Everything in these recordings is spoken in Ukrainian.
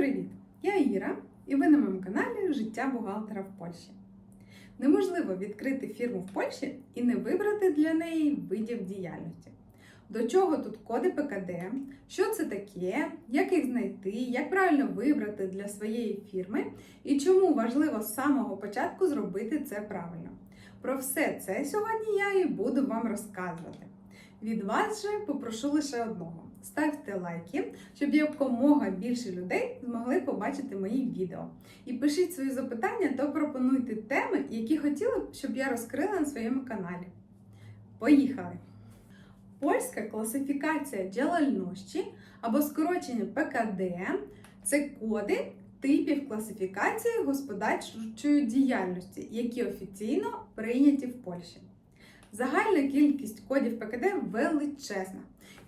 привіт! Я Іра, і ви на моєму каналі Життя бухгалтера в Польщі. Неможливо відкрити фірму в Польщі і не вибрати для неї видів діяльності. До чого тут коди ПКД, що це таке, як їх знайти, як правильно вибрати для своєї фірми і чому важливо з самого початку зробити це правильно. Про все це сьогодні я і буду вам розказувати. Від вас же попрошу лише одного: ставте лайки, щоб якомога більше людей змогли побачити мої відео. І пишіть свої запитання та пропонуйте теми, які хотіли б, щоб я розкрила на своєму каналі. Поїхали! Польська класифікація діяльності або скорочення ПКД це коди типів класифікації господарчої діяльності, які офіційно прийняті в Польщі. Загальна кількість кодів ПКД величезна.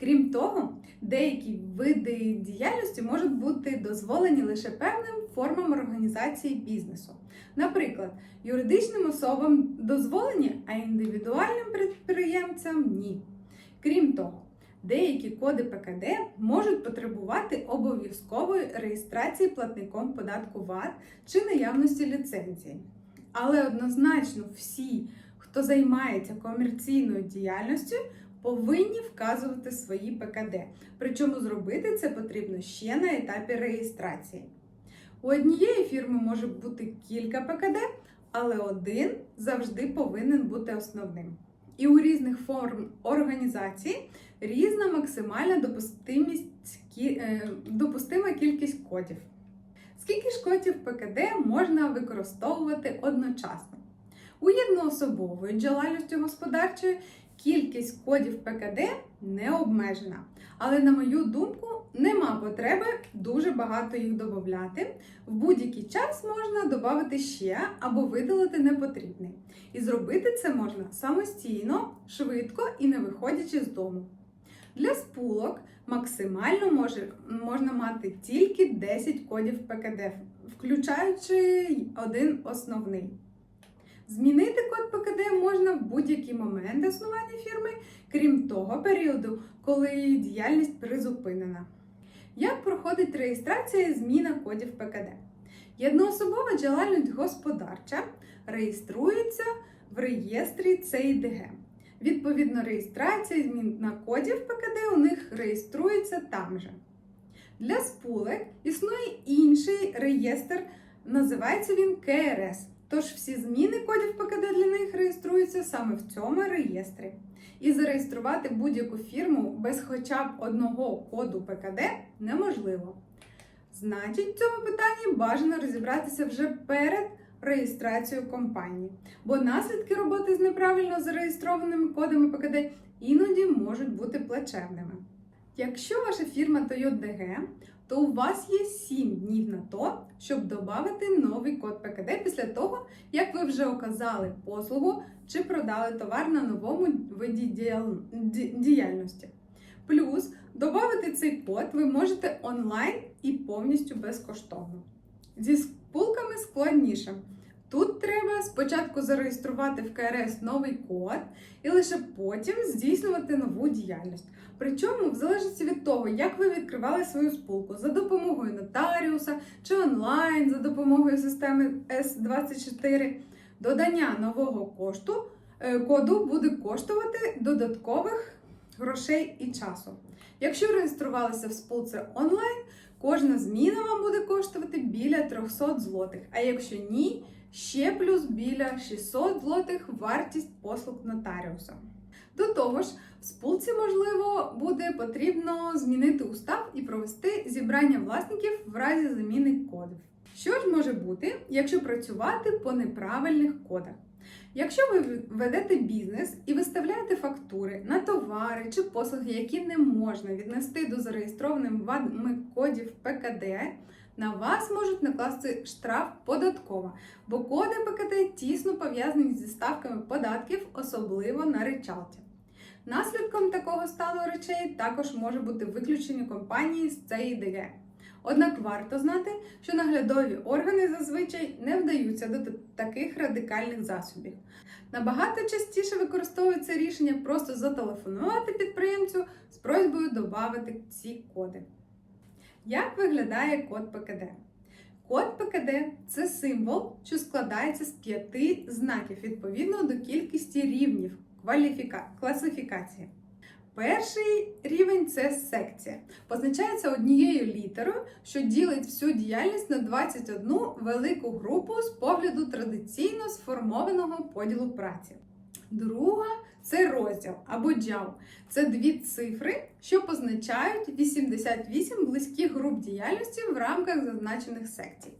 Крім того, деякі види діяльності можуть бути дозволені лише певним формам організації бізнесу. Наприклад, юридичним особам дозволені, а індивідуальним підприємцям ні. Крім того, деякі коди ПКД можуть потребувати обов'язкової реєстрації платником податку ВАТ чи наявності ліцензії. Але однозначно всі, хто займається комерційною діяльністю, повинні вказувати свої ПКД. Причому зробити це потрібно ще на етапі реєстрації. У однієї фірми може бути кілька ПКД, але один завжди повинен бути основним. І у різних форм організації різна максимальна е, допустима кількість кодів. Скільки ж кодів ПКД можна використовувати одночасно? У єдноособової діяльності господарчої кількість кодів ПКД не обмежена. Але, на мою думку, нема потреби дуже багато їх додати. В будь-який час можна додати ще або видалити непотрібний. І зробити це можна самостійно, швидко і не виходячи з дому. Для спулок максимально може, можна мати тільки 10 кодів ПКД, включаючи один основний. Змінити код ПКД можна в будь-який момент існування фірми, крім того періоду, коли її діяльність призупинена. Як проходить реєстрація і зміна кодів ПКД? Єдноособова діяльність господарча реєструється в реєстрі ЦІДГ. Відповідно, реєстрація і зміна кодів ПКД у них реєструється там же. Для спулек існує інший реєстр, називається він КРС. Тож всі зміни кодів ПКД для них реєструються саме в цьому реєстрі. І зареєструвати будь-яку фірму без хоча б одного коду ПКД неможливо. Значить, в цьому питанні бажано розібратися вже перед реєстрацією компанії, бо наслідки роботи з неправильно зареєстрованими кодами ПКД іноді можуть бути плачевними. Якщо ваша фірма Toyota то у вас є 7 днів на то, щоб додати новий код ПКД після того, як ви вже оказали послугу чи продали товар на новому виді діяльності. Плюс додати цей код ви можете онлайн і повністю безкоштовно. Зі спулками складніше. Тут треба спочатку зареєструвати в КРС новий код і лише потім здійснювати нову діяльність. Причому, в залежності від того, як ви відкривали свою спулку за допомогою нотаріуса чи онлайн за допомогою системи S24, додання нового кошту е, коду буде коштувати додаткових грошей і часу. Якщо реєструвалися в спулці онлайн, кожна зміна вам буде коштувати біля 300 злотих. А якщо ні, ще плюс біля 600 злотих вартість послуг нотаріуса. До того ж, в спулці, можливо, буде потрібно змінити устав і провести зібрання власників в разі заміни кодів. Що ж може бути, якщо працювати по неправильних кодах? Якщо ви ведете бізнес і виставляєте фактури на товари чи послуги, які не можна віднести до зареєстрованих вами кодів ПКД, на вас можуть накласти штраф податкова, бо коди ПКД тісно пов'язані зі ставками податків, особливо на речалті. Наслідком такого стану речей також може бути виключення компанії з ЦІДГ. Однак варто знати, що наглядові органи зазвичай не вдаються до таких радикальних засобів. Набагато частіше використовується рішення просто зателефонувати підприємцю з просьбою додати ці коди. Як виглядає код ПКД? Код ПКД це символ, що складається з п'яти знаків відповідно до кількості рівнів класифікації. Перший рівень це секція. Позначається однією літерою, що ділить всю діяльність на 21 велику групу з погляду традиційно сформованого поділу праці. Друга це розділ або джав. Це дві цифри, що позначають 88 близьких груп діяльності в рамках зазначених секцій.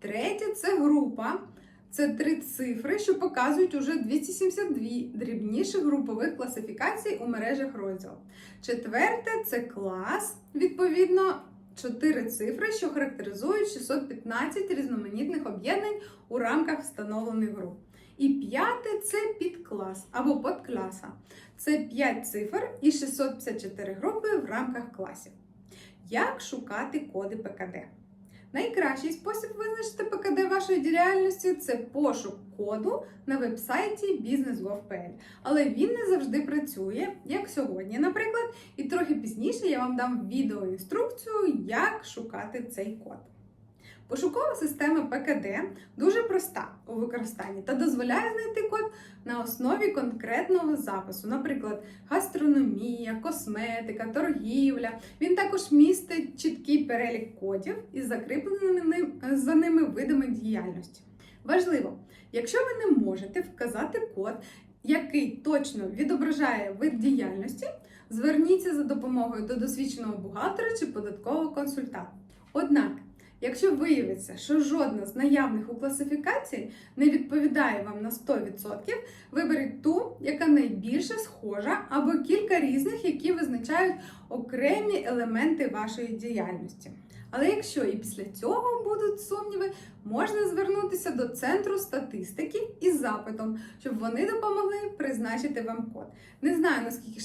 Третє це група. Це три цифри, що показують уже 272 дрібніших групових класифікацій у мережах розділу. Четверте це клас, відповідно, чотири цифри, що характеризують 615 різноманітних об'єднань у рамках встановлених груп. І п'яте це підклас або подкласа. Це 5 цифр і 654 групи в рамках класів. Як шукати коди ПКД? Найкращий спосіб визначити ПКД вашої діяльності це пошук коду на вебсайті business.gov.pl. Але він не завжди працює, як сьогодні, наприклад, і трохи пізніше я вам дам відеоінструкцію, як шукати цей код. Пошукова система ПКД дуже проста у використанні та дозволяє знайти код на основі конкретного запису, наприклад, гастрономія, косметика, торгівля. Він також містить чіткий перелік кодів із закріпленими за ними видами діяльності. Важливо, якщо ви не можете вказати код, який точно відображає вид діяльності, зверніться за допомогою до досвідченого бухгалтера чи податкового консультанта. Однак, Якщо виявиться, що жодна з наявних у класифікації не відповідає вам на 100%, виберіть ту, яка найбільше схожа, або кілька різних, які визначають окремі елементи вашої діяльності. Але якщо і після цього будуть сумніви, можна звернутися до центру статистики із запитом, щоб вони допомогли призначити вам код. Не знаю наскільки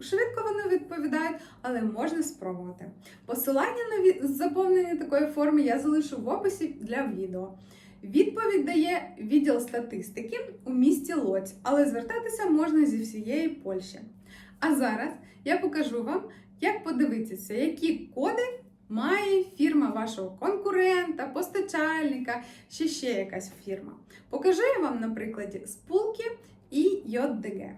швидко вони відповідають, але можна спробувати. Посилання на заповнення такої форми я залишу в описі для відео. Відповідь дає відділ статистики у місті Лоць, але звертатися можна зі всієї Польщі. А зараз я покажу вам, як подивитися, які коди має фірма вашого конкурента, постачальника, чи ще якась фірма. Покажу я вам на прикладі спулки і JDG.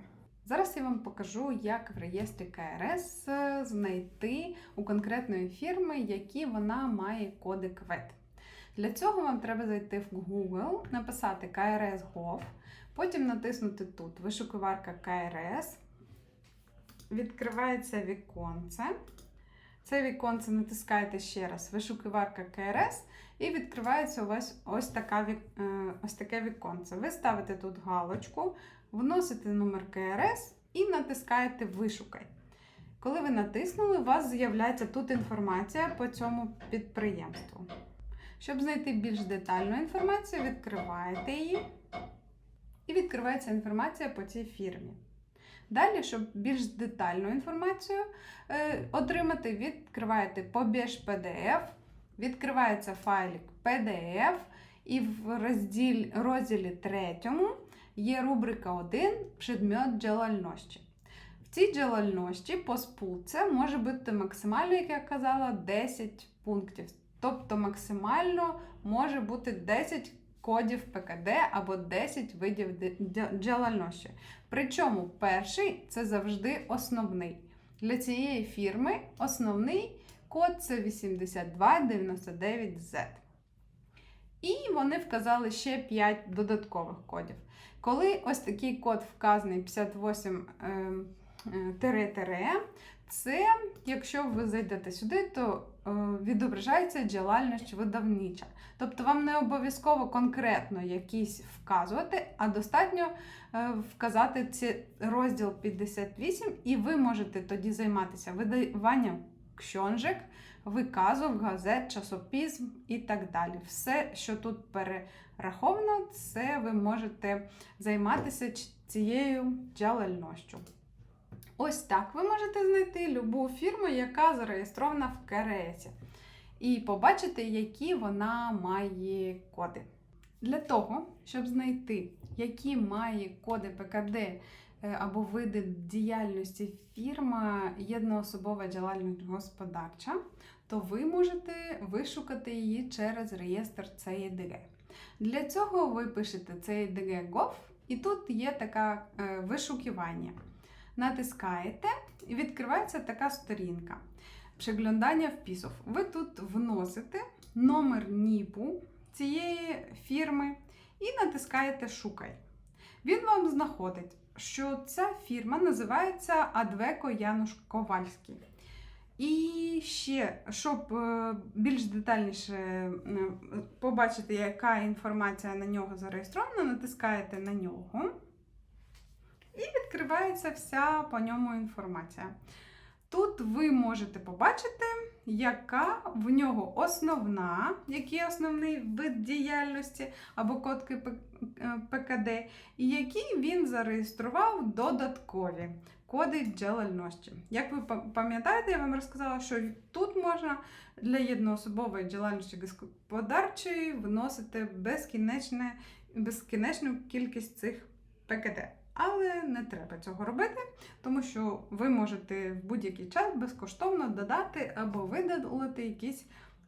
Зараз я вам покажу, як в реєстрі КРС знайти у конкретної фірми, які вона має коди КВЕТ. Для цього вам треба зайти в Google, написати KRS.gov, потім натиснути тут вишукуварка КРС, відкривається віконце. Це віконце натискаєте ще раз, вишукуварка КРС, і відкривається у вас ось, така, е, ось таке віконце. Ви ставите тут галочку, вносите номер КРС і натискаєте Вишукай. Коли ви натиснули, у вас з'являється тут інформація по цьому підприємству. Щоб знайти більш детальну інформацію, відкриваєте її, і відкривається інформація по цій фірмі. Далі, щоб більш детальну інформацію е, отримати, відкриваєте побіж PDF, відкривається файлик PDF, і в розділі, розділі 3 є рубрика 1 предмет джерельності. В цій джерельності по спулці може бути максимально, як я казала, 10 пунктів. Тобто максимально може бути 10 кодів ПКД або 10 видів джерельності. Причому перший це завжди основний. Для цієї фірми основний код це 8299Z. І вони вказали ще 5 додаткових кодів. Коли ось такий код вказаний 58 тире-тире, це, якщо ви зайдете сюди, то е, відображається діяльність видавнича. Тобто вам не обов'язково конкретно якісь вказувати, а достатньо е, вказати ці розділ 58, і ви можете тоді займатися видаванням кшонжик, виказок, газет, часопізм і так далі. Все, що тут перераховано, це ви можете займатися цією діяльністю. Ось так ви можете знайти любу фірму, яка зареєстрована в КРС. І побачити, які вона має коди. Для того, щоб знайти, які має коди ПКД е, або види діяльності фірма єдноособова діяльність господарча, то ви можете вишукати її через реєстр CIDG. Для цього ви пишете CIDG.gov і тут є таке вишукування. Натискаєте і відкривається така сторінка. Приглядання вписів. Ви тут вносите номер НІПу цієї фірми і натискаєте Шукай. Він вам знаходить, що ця фірма називається Адвеко Януш Ковальський. І ще, щоб е, більш детальніше е, побачити, яка інформація на нього зареєстрована, натискаєте на нього. І відкривається вся по ньому інформація. Тут ви можете побачити, яка в нього основна, який основний вид діяльності або кодки ПКД, і які він зареєстрував додаткові коди джерельності. Як ви пам'ятаєте, я вам розказала, що тут можна для єдноособової діяльності господарчої вносити безкінечну кількість цих ПКД. Але не треба цього робити, тому що ви можете в будь-який час безкоштовно додати або видалити якийсь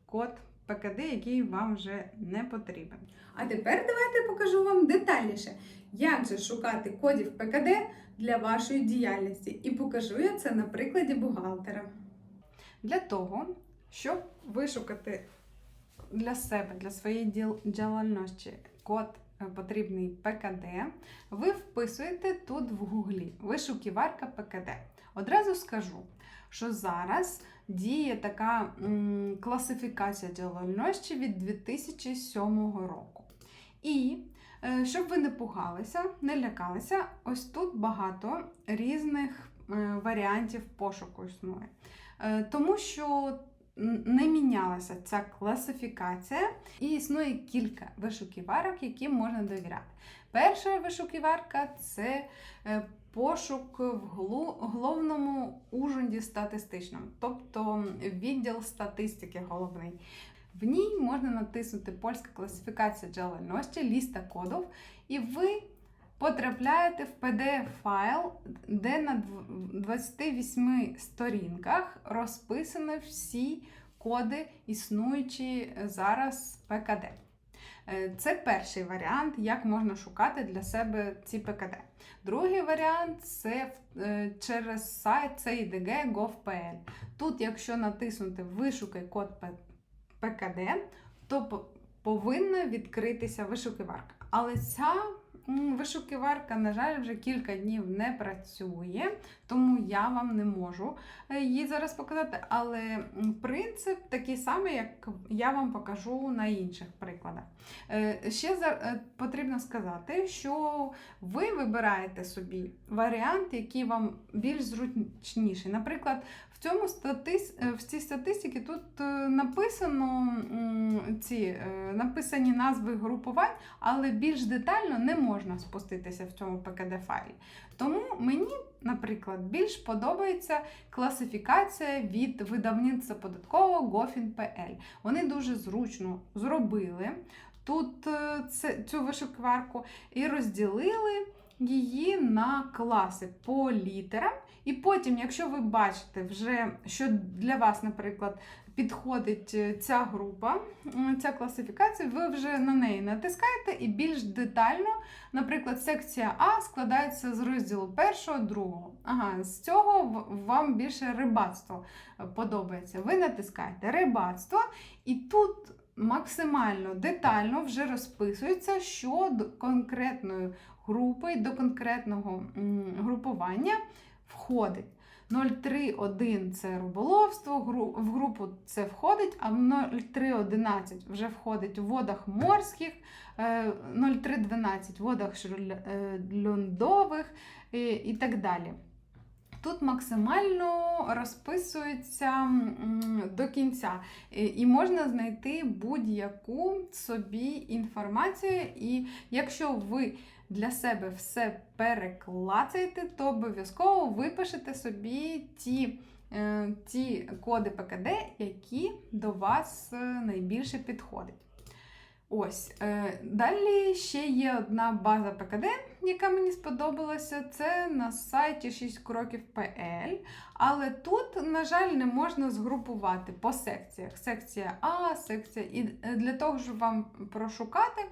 код ПКД, який вам вже не потрібен. А тепер давайте покажу вам детальніше, як же шукати кодів ПКД для вашої діяльності. І покажу я це на прикладі бухгалтера. Для того, щоб вишукати для себе, для своєї діяльності код потрібний ПКД, ви вписуєте тут в гуглі вишуківарка ПКД. Одразу скажу, що зараз діє така м, класифікація діяльності від 2007 року. І е, щоб ви не пугалися, не лякалися, ось тут багато різних е, варіантів пошуку існує. Е, тому що не мінялася ця класифікація, і існує кілька вишуківарок, яким можна довіряти. Перша вишуківарка це е, пошук в головному ужинді статистичному, тобто відділ статистики головний. В ній можна натиснути польська класифікація джерельності, ліста кодів, і ви потрапляєте в PDF-файл, де на 28 сторінках розписані всі коди, існуючі зараз ПКД. Е, це перший варіант, як можна шукати для себе ці ПКД. Другий варіант це е, через сайт CIDG.gov.pl. Тут, якщо натиснути Вишукай код ПКД, то повинна відкритися вишуківарка. Але ця Вишуківарка, на жаль, вже кілька днів не працює, тому я вам не можу е, її зараз показати. Але принцип такий самий, як я вам покажу на інших прикладах. Е, ще е, потрібно сказати, що ви вибираєте собі варіант, який вам більш зручніший. Наприклад, в цьому статис... в цій статистиці тут написано ці написані назви групувань, але більш детально не можна спуститися в цьому PKD-файлі. Тому мені, наприклад, більш подобається класифікація від видавництва податкового Gofin.pl. Вони дуже зручно зробили тут е, цю вишукварку і розділили її на класи по літерам. І потім, якщо ви бачите, вже, що для вас, наприклад, підходить е, ця група, ця класифікація, ви вже на неї натискаєте і більш детально, наприклад, секція А складається з розділу першого, другого. Ага, з цього вам більше рибацтво е, подобається. Ви натискаєте рибацтво, і тут максимально детально вже розписується, що до конкретної групи, до конкретного групування входить. 0,3,1 це риболовство, в групу це входить, а в 0,3,11 вже входить у водах морських, 0,3,12 е, в водах шльондових і так далі. Тут максимально розписується до кінця, і можна знайти будь-яку собі інформацію. І якщо ви для себе все переклацаєте, то обов'язково випишете собі ті е, ті коди ПКД, які до вас е, найбільше підходять. Ось. Е, далі ще є одна база ПКД, яка мені сподобалася. Це на сайті 6 кроків PL. Але тут, на жаль, не можна згрупувати по секціях. Секція А, секція І. Е, Для того, щоб вам прошукати,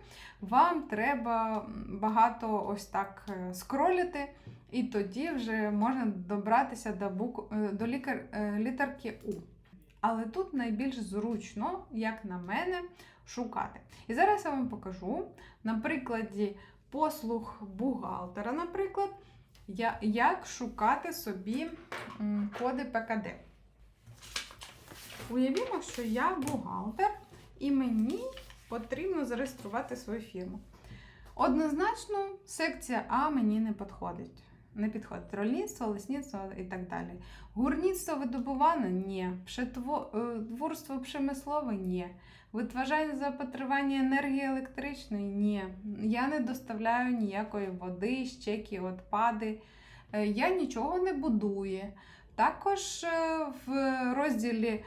вам треба багато ось так е, скролити, і тоді вже можна добратися до, бук... до лікар... літерки У. Але тут найбільш зручно, як на мене, шукати. І зараз я вам покажу на прикладі послуг бухгалтера, наприклад, як шукати собі коди ПКД. Уявімо, що я бухгалтер, і мені потрібно зареєструвати свою фірму. Однозначно, секція А мені не підходить. Не підходить рольництво, лісництво і так далі. Гурництво видобуване? Ні. Притворство промислове? Ні. Витважання запотребування енергії електричної? Ні. Я не доставляю ніякої води, щеки, відпади. Е, Я нічого не будую. Також е, в розділі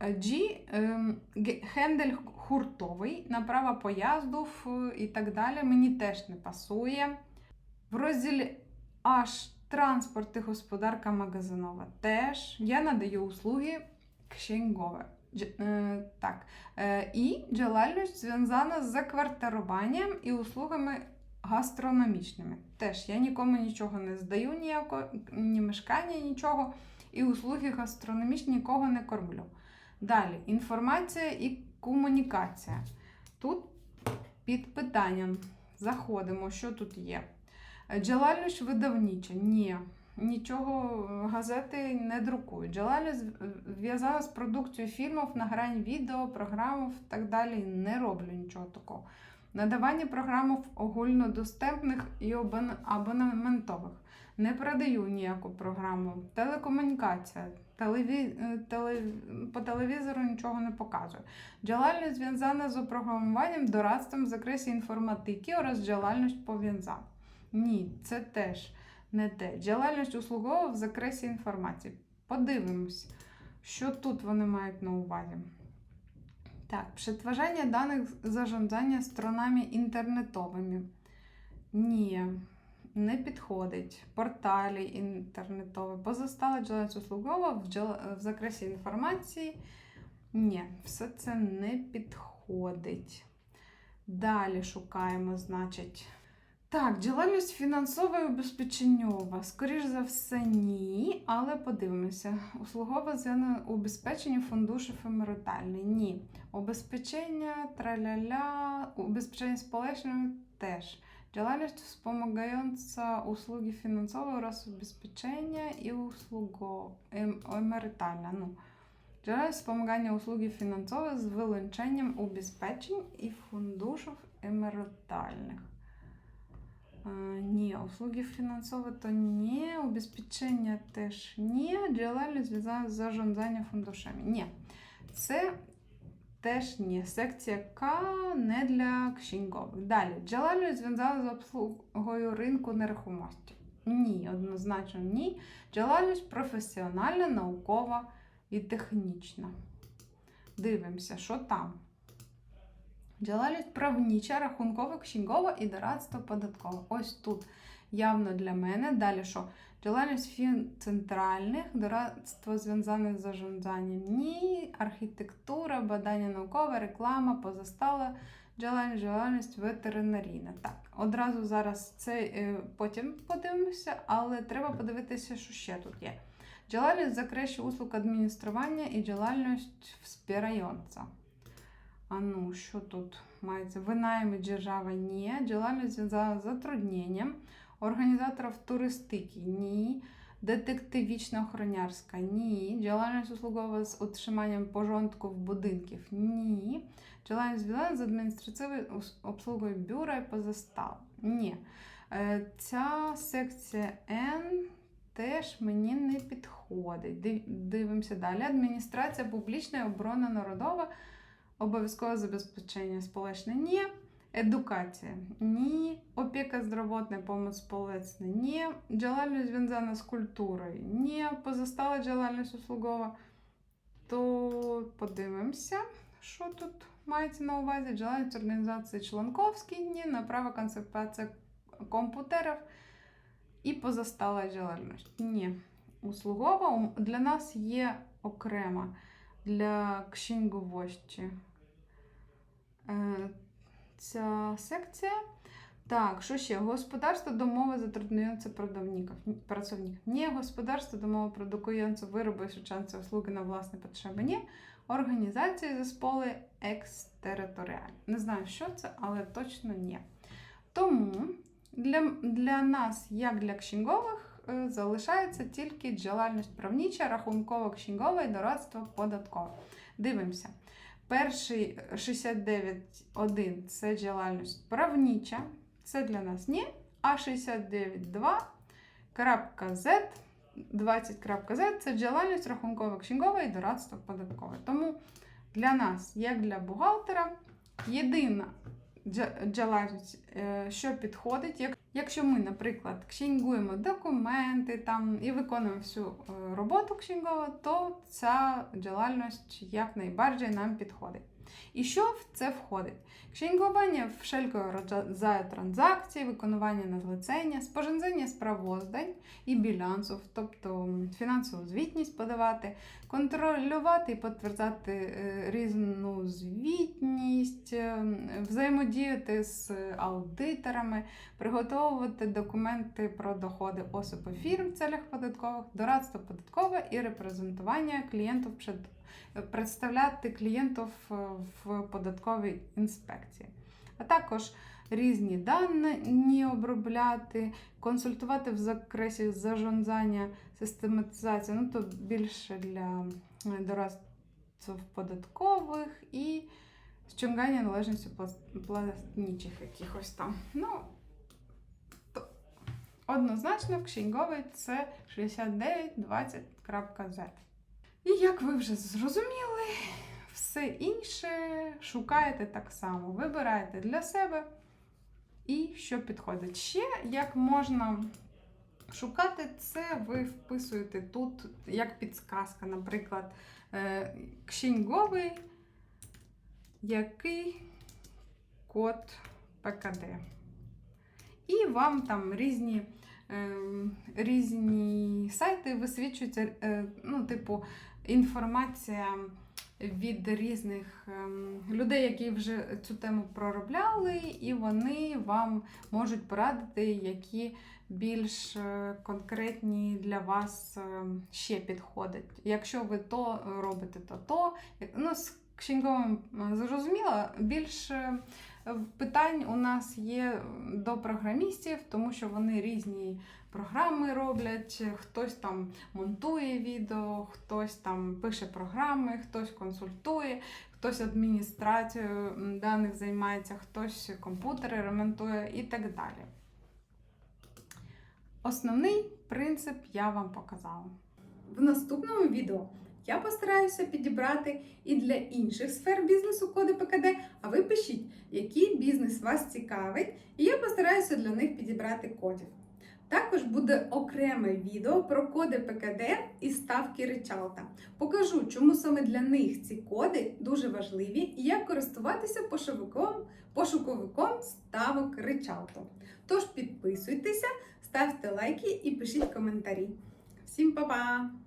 е, G хендель хуртовий, направа поїзду ф- і так далі. Мені теж не пасує. В розділі H транспорт і господарка магазинова теж. Я надаю услуги księgowe. Е, так. Е, і діяльність зв'язана з заквартируванням і услугами гастрономічними. Теж я нікому нічого не здаю, ніяко, ні мешкання, нічого. І услуги гастрономічні нікого не кормлю. Далі інформація і комунікація. Тут під питанням заходимо, що тут є. Діяльність видавнича. Ні. Нічого газети не друкують. Діяльність зв'язана з продукцією фільмів на грань відео, програмів і так далі. Не роблю нічого такого. Надавання програмів огульнодоступних і абон- абонементових. Не продаю ніяку програму. Телекомунікація. Телеві... е, теле... По телевізору нічого не показую. Діяльність зв'язана з програмуванням, дорадством в закресі інформатики, раз діяльність пов'язана. Ні, це теж не те. Діяльність услугова в закресі інформації. Подивимось, що тут вони мають на увазі. Так, прzetwarzanie danych zarządzania stronами інтернетовими. Ні, не підходить. Порталі інтернетові. Позастала діяльність услугова в, джел- в закресі інформації. Ні, все це не підходить. Далі шукаємо, значить. Так, діяльність фінансова і убезпеченнєва. Скоріш за все, ні, але подивимося. Услугове зв'язане убезпечення фундушів і. Ні. Убезпечення, траля-ля, убезпечення сполечення теж. Діяльність wspomagająca услуги фінансової раз убезпечення і услуго ем, емеритальна. Ну, Діяльність спомагання услуги фінансової з вилученням убезпечень і фундушів емеритальних. Ні, услуги фінансові то ні, убезпечення теж ні, діяльність зв'язана з зарządzanням фундушами. Ні. Це теж ні. Секція К не для кшінгових. Далі, діяльність зв'язана з обслугою ринку нерухомості. Ні, однозначно ні. Діяльність професіональна, наукова і технічна. Дивимося, що там. Діяльність правнича, рахункова, кшінгова і дорадство податкове. Ось тут явно для мене. Далі що? Діяльність фін центральних, дорадство зв'язане з зажонзанням. Ні, архітектура, бадання наукове, реклама, позастала діяльність, діяльність ветеринарійна. Так, одразу зараз це е, потім подивимося, але треба подивитися, що ще тут є. Діяльність закрещі услуг адміністрування і діяльність вспірайонця. А ну, що тут мається? Винайми держава ні. Діяльність зв'язана з затрудненням. Організаторів туристики ні. Детективічно-охоронярська ні. Діяльність услугова з утриманням порządków будинків ні. Діяльність з адміністративною обслугою бюра і позастав. Ні. Е, Ця секція N теж мені не підходить. Дивимося далі. Адміністрація публічна і оборона народова. Обов'язкове забезпечення сполечне ні. Едукація ні. Опіка здравотна, помощь сполечна ні. Діяльність зв'язана з культурою ні. Позастала діяльність услугова. То подивимося, що тут мається на увазі діяльність організації членковські дні, направа консервація комп'ютерів і позастала діяльність. Ні. Услугова для нас є окрема для księgowości. Е, Ця секція. Так, що ще? Господарство домове затруднюється працівників. Ні, господарство домове продукується вироби, сучасні услуги на власні потреби. Ні. Організації засполи екстериторіальні. Не знаю, що це, але точно ні. Тому для, для нас, як для е, залишається тільки діяльність правніча, рахунково księgowa і дорадство податкове. Дивимося. Перший 69.1 це діяльність правніча. Це для нас ні. А 69.2.z 20.z це діяльність рахунково księgowa і дорадство податкове. Тому для нас, як для бухгалтера, єдина діяльність, е, що підходить, якщо ми, наприклад, кшінгуємо документи там, і виконуємо всю е, роботу кшінгову, то ця діяльність якнайбарdziej нам підходить. І що в це входить? Księgowanie wszelkiego rodzaju транзакцій, виконування на злицення, спорządzення справоздань і білянсів, тобто фінансову звітність подавати, контролювати і підтверджати е, різну звітність, е, взаємодіяти з аудиторами, приготовувати документи про доходи осіб і фірм в целях податкових, дорадство податкове і репрезентування клієнтів перед представляти клієнтів е, в податковій інспекції, а також різні дані обробляти, консультувати в закресі зажонзання, систематизації, ну то більше для е, дорадців податкових і ściągання належності платничих якихось там. Ну, однозначно, księgowej це 6920.z. І як ви вже зрозуміли, все інше шукаєте так само. Вибираєте для себе і що підходить. Ще як можна шукати це, ви вписуєте тут як підсказка, наприклад, е, księgowy, який код ПКД. І вам там різні ем, різні сайти висвічуються, е, ну, типу, інформація від різних ем, людей, які вже цю тему проробляли, і вони вам можуть порадити, які більш е, конкретні для вас ем, ще підходять. Якщо ви то робите, то то. Ну, з księgowym зрозуміло, більше питань у нас є до програмістів, тому що вони різні програми роблять. Хтось там монтує відео, хтось там пише програми, хтось консультує, хтось адміністрацією даних займається, хтось комп'ютери ремонтує і так далі. Основний принцип я вам показала. В наступному відео я постараюся підібрати і для інших сфер бізнесу коди ПКД, а ви пишіть, який бізнес вас цікавить, і я постараюся для них підібрати кодів. Також буде окреме відео про коди ПКД і ставки речалта. Покажу, чому саме для них ці коди дуже важливі і як користуватися пошуковиком, пошуковиком ставок речалту. Тож підписуйтеся, ставте лайки і пишіть коментарі. Всім па-па!